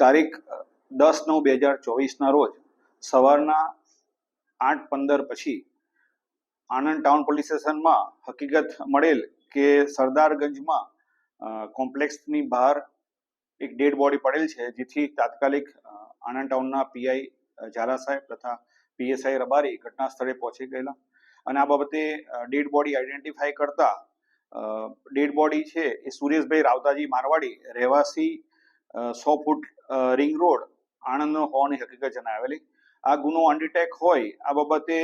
તારીખ દસ નવ બે હજાર ચોવીસના રોજ સવારના આઠ પંદર પછી આણંદ ટાઉન પોલીસ સ્ટેશનમાં હકીકત મળેલ કે સરદારગંજમાં કોમ્પ્લેક્સની બહાર એક ડેડ બોડી પડેલ છે, જેથી તાત્કાલિક આણંદ ટાઉનના પીઆઈ ઝાલા સાહેબ તથા પીએસઆઈ રબારી ઘટના સ્થળે પહોંચી ગયેલા. અને આ બાબતે ડેડ બોડી આઈડેન્ટિફાઈ કરતા ડેડ બોડી છે એ સુરેશભાઈ રાવતાજી મારવાડી રહેવાસી સો ફૂટ રિંગ રોડ આણંદનો હોવાની હકીકત જણાવેલી. આ ગુનો અનડિટેક હોય, આ બાબતે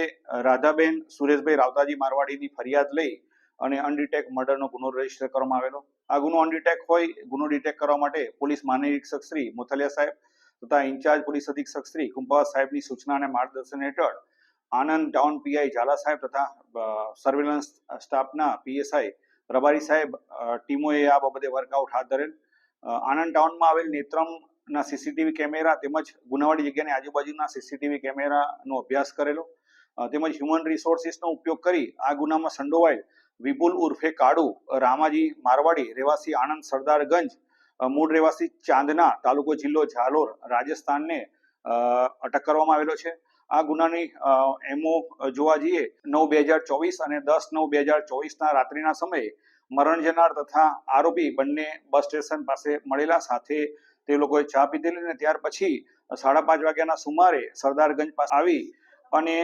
રાધાબેન, સુરેશભાઈ રાવતાજી મારવાડીની ફરિયાદ લઈ અને અનડિટેક મર્ડરનો ગુનો રજિસ્ટર કરવામાં આવેલો. આ ગુનો અનડિટેક હોય, ગુનો ડિટેક કરવા માટે પોલીસ મહાનિરીક્ષક શ્રી મુથલિયા સાહેબ તથા ઇન્ચાર્જ પોલીસ અધિક્ષક શ્રી કુંભાવા સાહેબની સૂચના અને માર્ગદર્શન હેઠળ આનંદ ટાઉન પીઆઈ ઝાલા સાહેબ તથા સર્વેલન્સ સ્ટાફના પીએસઆઈ રબારી સાહેબ ટીમોએ આ બાબતે વર્કઆઉટ હાથ ધરેલ. આણંદ ટાઉનમાં આવેલ નેત્રમના સીસીટીવી કેમેરા તેમજ ગુનાવાળી જગ્યાની આજુબાજુના સીસીટીવી કેમેરાનો અભ્યાસ કરેલો. તેમજ હ્યુમન રિસોર્સિસનો ઉપયોગ કરી આ ગુનામાં સંડોવાયેલ વિપુલ ઉર્ફે કાળુ રામાજી મારવાડી, રહેવાસી આણંદ સરદારગંજ મૂળ રહેવાસી ચાંદના, તાલુકો જિલ્લો ઝાલોર, રાજસ્થાનને અટક કરવામાં આવેલો છે. આ ગુનાની એમઓ જોવા જઈએ, નવ બે હજાર ચોવીસ અને દસ નવ બે હજાર ચોવીસના રાત્રિના સમયે મરણ જનાર તથા આરોપી બંને બસ સ્ટેશન પાસે મળેલા સાથે તે લોકોએ ચા પીધેલી ને ત્યાર પછી સાડા પાંચ વાગ્યાના સુમારે સરદારગંજ પાસે આવી અને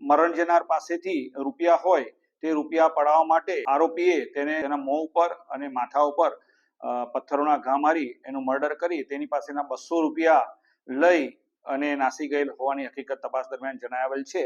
મરણ જનાર પાસેથી રૂપિયા હોય તે રૂપિયા પડાવવા માટે આરોપીએ તેને તેના મોં ઉપર અને માથા ઉપર પથ્થરોના ઘા મારી એનું મર્ડર કરી તેની પાસેના બસો રૂપિયા લઈ અને નાસી ગયેલ હોવાની હકીકત તપાસ દરમિયાન જણાવેલ છે.